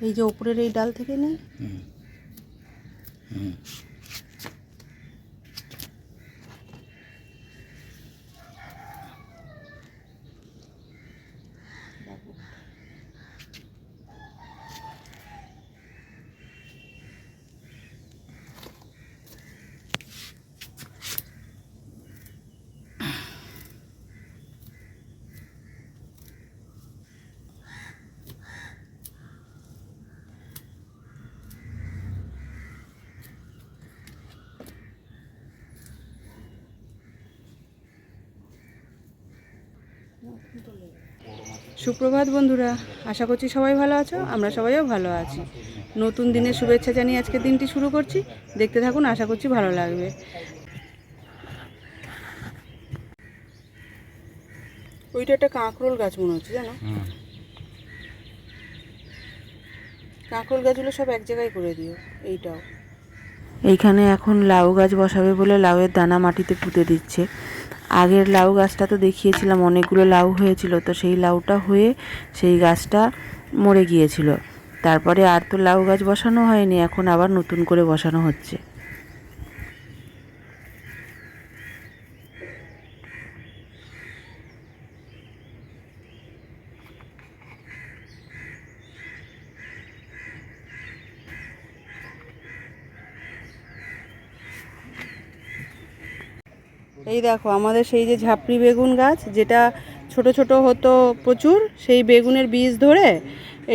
এই যে উপরের এই ডাল থেকে নেই হুম হুম সুপ্রভাত বন্ধুরা আশা করছি সবাই ভালো আছো আমরা সবাইও ভালো আছি। নতুন দিনের শুভেচ্ছা জানিয়ে আজকের দিনটি শুরু করছি। দেখতে থাকুন আশা করছি ভালো লাগবে। ওইটা একটা কাঁকরোল গাছ মনে হচ্ছে জানো? কাঁকরোল গাছগুলো সব এক জায়গায় করে দিও এইটাও। এইখানে এখন লাউ গাছ বসাবে বলে লাউয়ের দানা মাটিতে পুঁতে দিচ্ছে। আগের লাউ গাছটা তো দেখিয়েছিলাম, অনেকগুলো লাউ হয়েছিল, তো সেই লাউটা হয়ে সেই গাছটা মরে গিয়েছিল। তারপরে আর তো লাউ গাছ বসানো হয়নি, এখন আবার নতুন করে বসানো হচ্ছে। এই দেখো, আমাদের সেই যে ঝাপড়ি বেগুন গাছ, যেটা ছোট ছোট হতো প্রচুর, সেই বেগুনের বীজ ধরে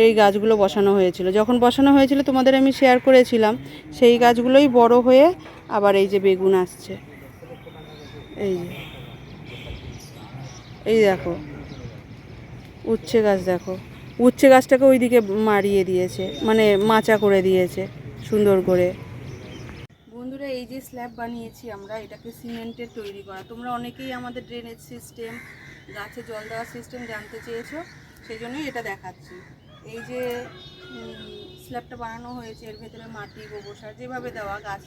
এই গাছগুলো বসানো হয়েছিল। যখন বসানো হয়েছিল, তোমাদের আমি শেয়ার করেছিলাম, সেই গাছগুলোই বড় হয়ে আবার এই যে বেগুন আসছে। এই যে, এই দেখো, উচ্ছে গাছ দেখো। উচ্ছে গাছটাকে ওইদিকে মারিয়ে দিয়েছে মানে মাচা করে দিয়েছে, সুন্দর করে। এই যে স্ল্যাব বানিয়েছি আমরা এটাকে সিমেন্টের তৈরি করা। তোমরা অনেকেই আমাদের ড্রেনেজ সিস্টেম গাছে জল দেওয়ার সিস্টেম জানতে চেয়েছো সেই জন্যই এটা দেখাচ্ছি। এই যে স্ল্যাবটা বানানো হয়েছে এর ভেতরে মাটি গোবর সার যেভাবে দেওয়া গাছ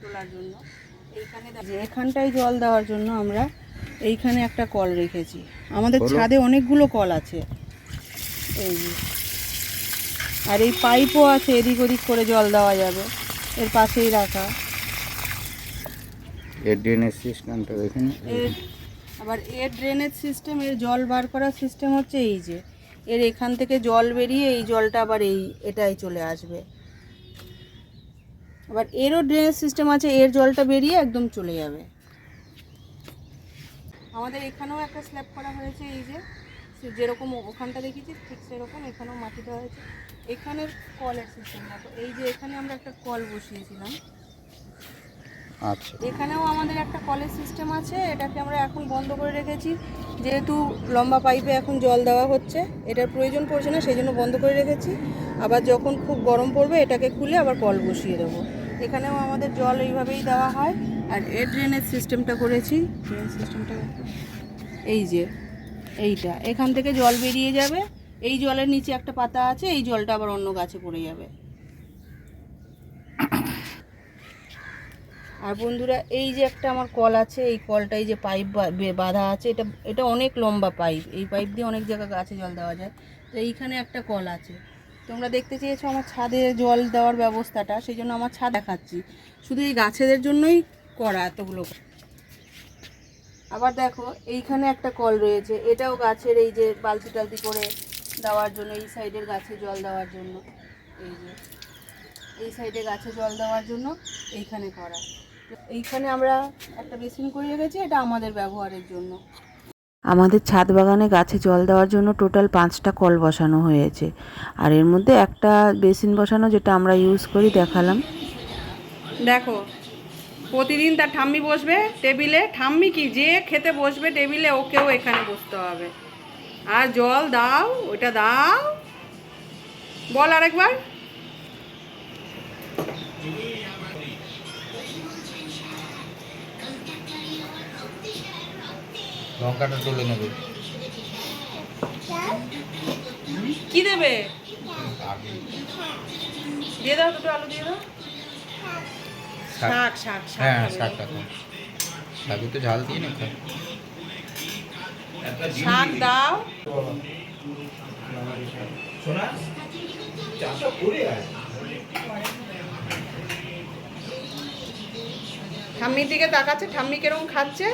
তোলার জন্য এইখানে যে এখানটায় জল দেওয়ার জন্য আমরা এইখানে একটা কল রেখেছি। আমাদের ছাদে অনেকগুলো কল আছে। এই যে। আর এই পাইপও আছে এদিক ওদিক করে জল দেওয়া যাবে। এর পাশেই রাখা। এর ড্রেনেজ সিস্টেমটা এর আবার এর ড্রেনেজ সিস্টেম এর জল বার করার সিস্টেম হচ্ছে এই যে। এর এখান থেকে জল বেরিয়ে এই জলটা আবার এই, এটাই চলে আসবে। আবার এরও ড্রেনেজ সিস্টেম আছে, এর জলটা বেরিয়ে একদম চলে যাবে। আমাদের এখানেও একটা স্ল্যাব করা হয়েছে এই যে। যেরকম ওখানটা দেখেছি, ঠিক সেরকম এখানেও মাটি দেওয়া হয়েছে। এখানের কলের সিস্টেম দেখো, এই যে এখানে আমরা একটা কল বসিয়েছিলাম। আচ্ছা। এখানেও আমাদের একটা কলের সিস্টেম আছে, এটাকে আমরা এখন বন্ধ করে রেখেছি। যেহেতু লম্বা পাইপে এখন জল দেওয়া হচ্ছে, এটার প্রয়োজন পড়ছে না সেই জন্য বন্ধ করে রেখেছি। আবার যখন খুব গরম পড়বে, এটাকে খুলে আবার কল বসিয়ে দেবো। এখানেও আমাদের জল এইভাবেই দেওয়া হয়। আর এর ড্রেনের সিস্টেমটা করেছি। ড্রেন সিস্টেমটা এই যে, এইটা। এখান থেকে জল বেরিয়ে যাবে। এই জলের নিচে একটা পাতা আছে, এই জলটা আবার অন্য গাছে পড়ে যাবে। আর বন্ধুরা, এই যে একটা আমার কল আছে, এই কলটাই যে পাইপ বাঁধা আছে, এটা এটা অনেক লম্বা পাইপ। এই পাইপ দিয়ে অনেক জায়গায় গাছে জল দেওয়া যায়। তো এইখানে একটা কল আছে। তোমরা দেখতে চেয়েছো আমার ছাদে জল দেওয়ার ব্যবস্থাটা সেই জন্য আমার ছাদ দেখাচ্ছি। শুধু এই গাছেদের জন্যই করা এতগুলো আবার দেখো, এইখানে একটা কল রয়েছে। এটাও গাছের এই যে বালতি টালতি করে দেওয়ার জন্য, এই সাইডের গাছে জল দেওয়ার জন্য। এই যে। এই সাইডে গাছে জল দেওয়ার জন্য এইখানে করা। এইখানে আমরা একটা বেসিন করে রেখেছি এটা আমাদের ব্যবহারের জন্য। আমাদের ছাদ বাগানে গাছে জল দেওয়ার জন্য টোটাল পাঁচটা কল বসানো হয়েছে। আর এর মধ্যে একটা বেসিন বসানো যেটা আমরা ইউজ করি দেখালাম। দেখো প্রতিদিন তার ঠাম্মি বসবে টেবিলে। ঠাম্মি কি যে খেতে বসবে টেবিলে ওকেও এখানে বসতে হবে। আর জল দাও ওটা দাও। বল আরেকবার। লঙ্কাটা তুলে নেবে। কি দেবে? দিয়ে দাও দুটো আলু দিয়ে দাও। শাক। শাক শাক হ্যাঁ খাবে। শাকটা তো তো ঝাল দিয়ে না শাক দাও। ঠাম্মির দিকে তাকাচ্ছে, ঠাম্মি কীরকম খাচ্ছে?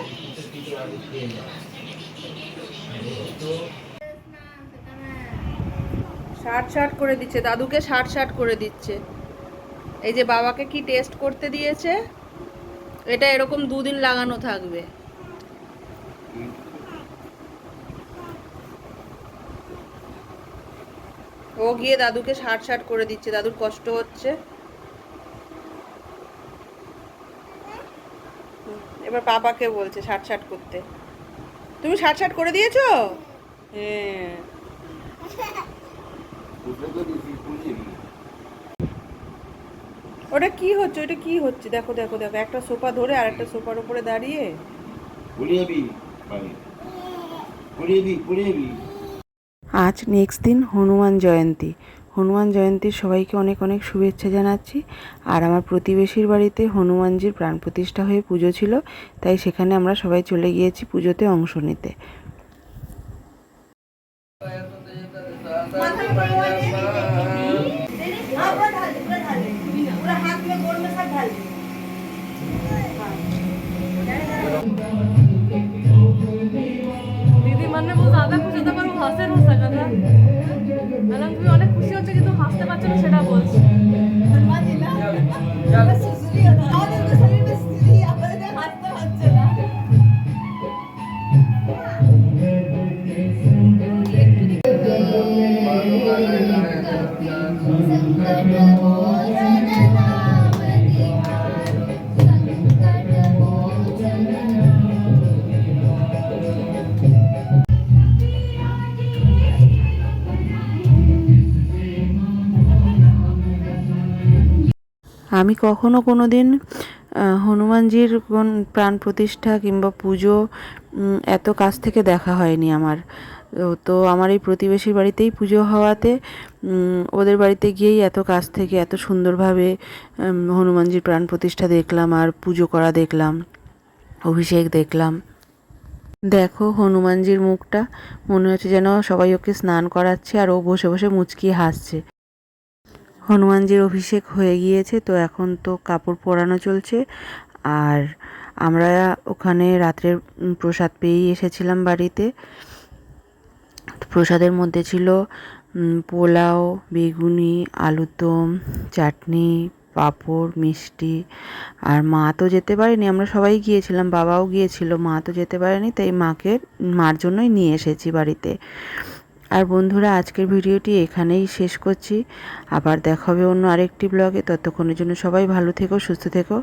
ষাট ষাট করে দিচ্ছে, দাদুকে ষাট ষাট করে দিচ্ছে। এই যে বাবাকে কি টেস্ট করতে দিয়েছে? এটা এরকম দুদিন লাগানো থাকবে। ও গিয়ে দাদুকে ষাট ষাট করে দিচ্ছে, দাদুর কষ্ট হচ্ছে। এবার পাপাকে বলছে ষাট ষাট করতে। তুমি ষাট ষাট করে দিয়েছ? হ্যাঁ। ওটা কি হচ্ছে? ওটা কি হচ্ছে? দেখো দেখো দেখো। একটা সোফা ধরে আর একটা সোফার উপরে দাঁড়িয়ে। আজ নেক্সট দিন হনুমান জয়ন্তী। হনুমান জয়ন্তীর সবাইকে অনেক অনেক শুভেচ্ছা জানাচ্ছি আর আমার প্রতিবেশীর বাড়িতে হনুমানজির প্রাণ প্রতিষ্ঠা হয়ে পুজো ছিল তাই সেখানে আমরা সবাই চলে গিয়েছি পুজোতে অংশ নিতে দিদি মানে বহু ज्यादा খুশি তো আমার হাসে না সকা না ম্যাডাম অনেক খুশি হচ্ছে কিন্তু হাসতে পারছ না সেটা বলছি। আমি কখনো কোনো দিন হনুমানজির কোন প্রাণ প্রতিষ্ঠা কিংবা পুজো এত কাছ থেকে দেখা হয়নি আমার। তো- আমার এই প্রতিবেশীর বাড়িতেই পুজো হওয়াতে ওদের বাড়িতে গিয়েই এত কাছ থেকে এত সুন্দরভাবে হনুমানজির প্রাণ প্রতিষ্ঠা দেখলাম আর পুজো করা দেখলাম, অভিষেক দেখলাম। দেখো হনুমানজির মুখটা, মনে হচ্ছে যেন সবাই ওকে স্নান করাচ্ছে আর ও বসে বসে মুচকিয়ে হাসছে। হনুমানজির অভিষেক হয়ে গিয়েছে, তো এখন তো কাপড় পরানো চলছে। আর আমরা ওখানে রাত্রের প্রসাদ পেয়েই এসেছিলাম বাড়িতে। প্রসাদের মধ্যে ছিল পোলাও, বেগুনি আলুর দম চাটনি, পাঁপড়, মিষ্টি। আর মা তো যেতে পারেনি, আমরা সবাই গিয়েছিলাম, বাবাও গিয়েছিল, মা তো যেতে পারেনি, তাই মাকে, মার জন্যই নিয়ে এসেছি বাড়িতে। আর বন্ধুরা, আজকের ভিডিওটি এখানেই শেষ করছি। আবার দেখা হবে অন্য আরেকটি ব্লগে। ততক্ষণের জন্য সবাই ভালো থেকো, সুস্থ থেকো।